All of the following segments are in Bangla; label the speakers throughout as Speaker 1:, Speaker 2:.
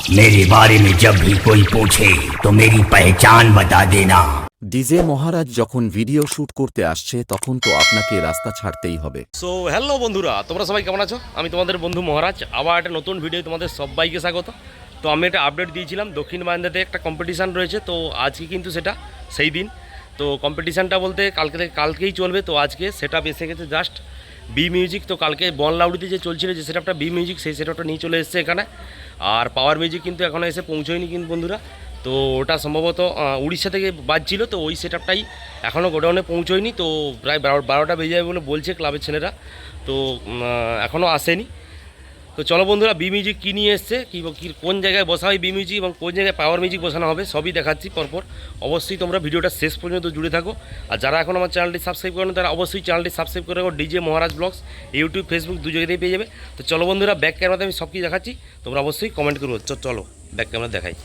Speaker 1: मेरे बारे में जब भी कोई पूछे तो मेरी पहचान बता देना
Speaker 2: ডিজে মহারাজ যখন ভিডিও শুট করতে আসছে তখন তো আপনাকে রাস্তা ছাড়তেই হবে
Speaker 3: সো হ্যালো বন্ধুরা তোমরা সবাই কেমন আছো আমি তোমাদের বন্ধু মহারাজ আবার একটা নতুন ভিডিও তোমাদের সবাইকে স্বাগত তো আমি একটা আপডেট দিয়েছিলাম দক্ষিণ বারান্দাতে একটা কম্পিটিশান রয়েছে তো আজকে কিন্তু সেটা সেই দিন তো কম্পিটিশানটা বলতে কালকে থেকে কালকেই চলবে তো আজকে সেট আপ এসে গেছে জাস্ট বি মিউজিক তো কালকে বন লাউডিতে যে চলছিল যে সেটআপটা বি মিউজিক সেই সেটআপটা নিয়ে চলে এসছে এখানে। আর পাওয়ার মিউজিক কিন্তু এখনও এসে পৌঁছয়নি কিন্তু বন্ধুরা। তো ওটা সম্ভবত উড়িষ্যা থেকে বাজছিল, তো ওই সেটআপটাই এখনও গোডাউনে পৌঁছয়নি। তো প্রায় বারো বারোটা বেজে যাবে বলে বলছে ক্লাবের ছেলেরা। তো এখনও আসেনি। তো চলো বন্ধুরা বি মিউজিক কী নিয়ে এসছে? কী কোন জায়গায় বসা হয় বি মিউজিক এবং কোন জায়গায় পাওয়ার মিউজিক বসানো হবে, সবই দেখাচ্ছি পরপর। অবশ্যই তোমরা ভিডিওটা শেষ পর্যন্ত জুড়ে থাকো। আর যারা এখন আমার চ্যানেলটি সাবস্ক্রাইব করেন, তারা অবশ্যই চ্যানেলটি সাবস্ক্রাইব করে রাখো। DJ Maharaj vlogs YouTube Facebook দু জায়গাতেই পেয়ে যাবে। তো চলো বন্ধুরা ব্যাক ক্যামেরাতে আমি সব কিছু দেখাচ্ছি। তোমরা অবশ্যই কমেন্ট করব চলো ব্যাক ক্যামেরা দেখাই।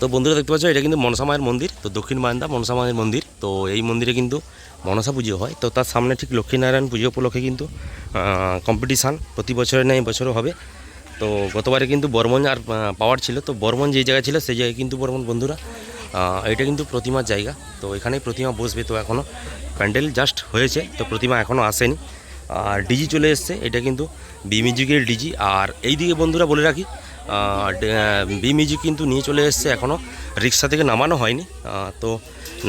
Speaker 3: তো বন্ধুরা, দেখতে পাচ্ছ, এটা কিন্তু মনসা মায়ের মন্দির। তো দক্ষিণ মায়ন্দা মনসা মায়ের মন্দির। তো এই মন্দিরে কিন্তু মনসা পুজো হয়। তো তার সামনে ঠিক লক্ষ্মীনারায়ণ পুজো উপলক্ষে কিন্তু কম্পিটিশান প্রতি বছরের নেই বছরও হবে। তো গতবারে কিন্তু বর্মন আর পাওয়ার ছিল। তো বর্মন যে জায়গায় ছিল, সেই জায়গায় কিন্তু বর্মন বন্ধুরা এটা কিন্তু প্রতিমার জায়গা। তো এখানেই প্রতিমা বসবে। তো এখনও প্যান্ডেল জাস্ট হয়েছে। তো প্রতিমা এখনও আসেনি। আর ডিজি চলে এসছে। এটা কিন্তু বি মিউজিকের ডিজি। আর এই দিকে বন্ধুরা বলে রাখি বি মিউজিক কিন্তু নিয়ে চলে এসছে এখনও রিক্সা থেকে নামানো হয়নি। তো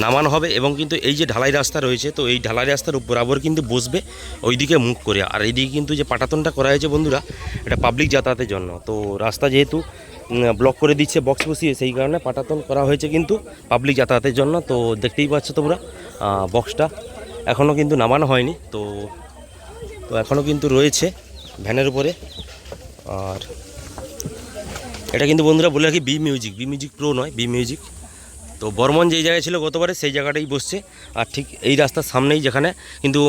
Speaker 3: নামানো হবে এবং কিন্তু এই যে ঢালাই রাস্তা রয়েছে, তো এই ঢালাই রাস্তার বরাবর কিন্তু বসবে ওইদিকে মুখ করে। আর এইদিকে কিন্তু যে পাটাতনটা করা হয়েছে বন্ধুরা, এটা পাবলিক যাতায়াতের জন্য। তো রাস্তা যেহেতু ব্লক করে দিচ্ছে বক্স বসিয়ে, সেই কারণে পাটাতন করা হয়েছে কিন্তু পাবলিক যাতায়াতের জন্য। তো দেখতেই পাচ্ছ তোমরা বক্সটা এখনও কিন্তু নামানো হয়নি। তো তো এখনও কিন্তু রয়েছে ভ্যানের উপরে। আর এটা কিন্তু বন্ধুরা বলে রাখি B music B music pro নয় বি মিউজিক তো বর্মন যেই জায়গায় ছিল গতবারে, সেই জায়গাটাই বসছে। আর ঠিক এই রাস্তার সামনেই যেখানে কিন্তু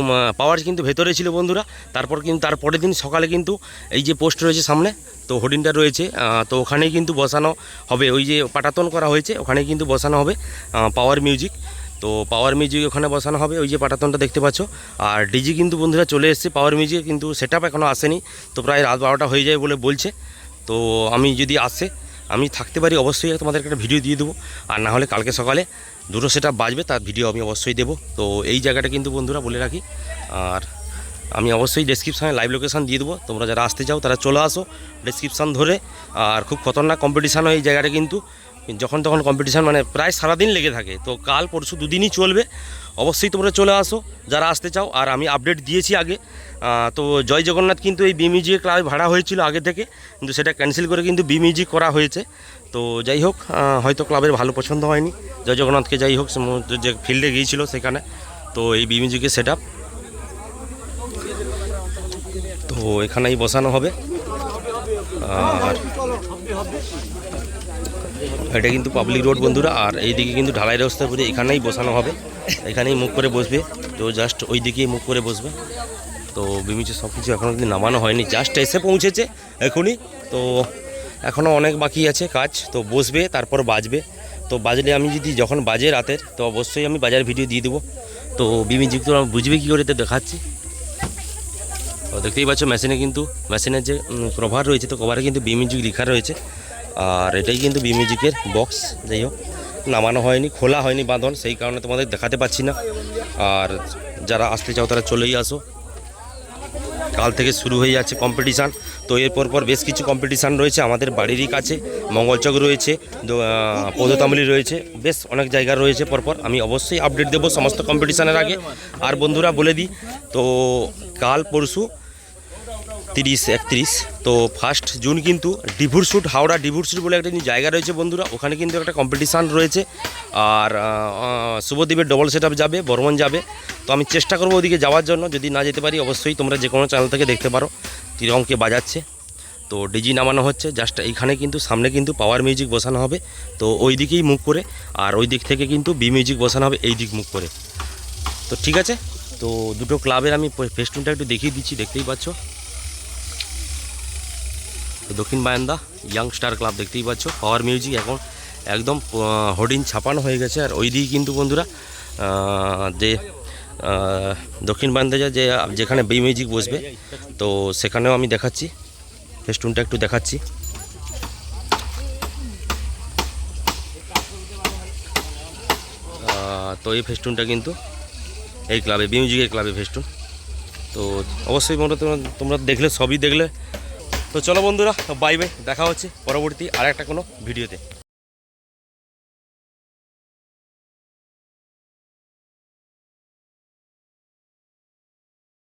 Speaker 3: পাওয়ার কিন্তু ভেতরে ছিল বন্ধুরা। তারপর কিন্তু তার পরের দিন সকালে কিন্তু এই যে পোস্ট রয়েছে সামনে, তো হোর্ডিংটা রয়েছে। তো ওখানেই কিন্তু বসানো হবে। ওই যে পাটাতন করা হয়েছে, ওখানেই কিন্তু বসানো হবে পাওয়ার মিউজিক। তো পাওয়ার মিউজিক ওখানে বসানো হবে, ওই যে পাটাতনটা দেখতে পাচ্ছ। আর ডিজি কিন্তু বন্ধুরা চলে এসছে, পাওয়ার মিউজিক কিন্তু সেট আপ এখনও আসেনি। তো প্রায় রাত বারোটা হয়ে যায় বলে বলছে। তো আমি যদি আসে, আমি থাকতে পারি অবশ্যই, তোমাদেরকে একটা ভিডিও দিয়ে দেবো। আর না হলে কালকে সকালে দুটো সেটা বাজবে, তার ভিডিও আমি অবশ্যই দেবো। তো এই জায়গাটা কিন্তু বন্ধুরা বলে রাখি। আর আমি অবশ্যই ডেসক্রিপশানে লাইভ লোকেশান দিয়ে দেবো। তোমরা যারা আসতে চাও, তারা চলে আসো ডেসক্রিপশান ধরে। আর খুব খতরনাক কম্পিটিশানও এই জায়গাটা কিন্তু। যখন তখন কম্পিটিশান মানে প্রায় সারাদিন লেগে থাকে। তো কাল পরশু দুদিনই চলবে। অবশ্যই তোমরা চলে আসো, যারা আসতে চাও। আর আমি আপডেট দিয়েছি আগে। তো জয় জগন্নাথ কিন্তু এই বি মিউজিক ক্লাবে ভাড়া হয়েছিল আগে থেকে। কিন্তু সেটা ক্যান্সেল করে কিন্তু বি মিউজিক করা হয়েছে। তো যাই হোক হয়তো ক্লাবের ভালো পছন্দ হয়নি। জয় জগন্নাথকে যাই হোক যে ফিল্ডে গিয়েছিল সেখানে। তো এই বি মিউজিকের সেট তো এখানেই বসানো হবে। আর এটা কিন্তু পাবলিক রোড বন্ধুরা, আর এইদিকে কিন্তু ঢালাই রাস্তা করে এখানেই বসানো হবে। এখানেই মুখ করে বসবে, তো জাস্ট ওই দিকেই মুখ করে বসবে। তো বিমিচে সব কিছু এখনও কিন্তু নামানো হয়নি জাস্ট এসে পৌঁছেছে এখনই। তো এখনও অনেক বাকি আছে কাজ, তো বসবে, তারপর বাজবে। তো বাজলে আমি যদি যখন বাজে রাতের, তো অবশ্যই আমি বাজার ভিডিও দিয়ে দেবো। তো বিমিজিক তো বুঝবে কী করে তো দেখাচ্ছি। তো দেখতেই পাচ্ছ মেশিনে কিন্তু মেশিনের যে কভার রয়েছে, তো কভারে কিন্তু বি মিউজিক লেখা রয়েছে। আর এটাই কিন্তু বি মিউজিকের বক্স যাই হোক। নামানো হয়নি, খোলা হয়নি বাঁধন, সেই কারণে তোমাদের দেখাতে পাচ্ছি না। আর যারা আসতে চাও, তারা চলেই আসো। কাল থেকে শুরু হয়ে যাচ্ছে কম্পিটিশান তো এরপর পর বেশ কিছু কম্পিটিশান রয়েছে আমাদের বাড়িরই কাছে। মঙ্গলচক রয়েছে পদতামলি রয়েছে, বেশ অনেক জায়গা রয়েছে পরপর আমি অবশ্যই আপডেট দেবো সমস্ত কম্পিটিশানের আগে। আর বন্ধুরা বলে দিই, তো কাল পরশু তিরিশ একত্রিশ। তো ফার্স্ট জুন কিন্তু ডিভুর শ্যুট হাওড়া ডিভুর শ্যুট বলে একটা জায়গা রয়েছে বন্ধুরা। ওখানে কিন্তু একটা কম্পিটিশান রয়েছে। আর শুভদ্বীপের ডবল সেট যাবে, বর্মন যাবে। তো আমি চেষ্টা করব ওদিকে যাওয়ার জন্য। যদি না যেতে পারি, অবশ্যই তোমরা যে কোনো চ্যানেল থেকে দেখতে পারো। তিরঙ্কে বাজাচ্ছে। তো ডিজি নামানো হচ্ছে। জাস্ট এইখানে কিন্তু সামনে কিন্তু পাওয়ার মিউজিক বসানো হবে। তো ওই দিকেই মুখ করে। আর ওই দিক থেকে কিন্তু বি মিউজিক বসানো হবে এই দিক মুখ করে। তো ঠিক আছে? তো দুটো ক্লাবের আমি ফেস্টুনটা একটু দেখিয়ে দিচ্ছি। দেখতেই পাচ্ছ। দক্ষিণ বায়ান্দা ইয়াংস্টার ক্লাব দেখতেই পাচ্ছ। পাওয়ার মিউজিক এখন একদম হোর্ডিং ছাপানো হয়ে গেছে। আর ওই দিকে কিন্তু বন্ধুরা যে দক্ষিণ বায়ান্দা যে যেখানে বি মিউজিক বসবে, তো সেখানেও আমি দেখাচ্ছি। ফেস্টুনটা একটু দেখাচ্ছি। তো এই ফেস্টুনটা কিন্তু এই ক্লাবে বি মিউজিকের ক্লাবে ফেস্টুন তো অবশ্যই তোমরা তোমরা দেখলে, সবই দেখলে। তো চলো বন্ধুরা বাই বাই দেখা হচ্ছে পরবর্তী আর একটা কোনো ভিডিওতে।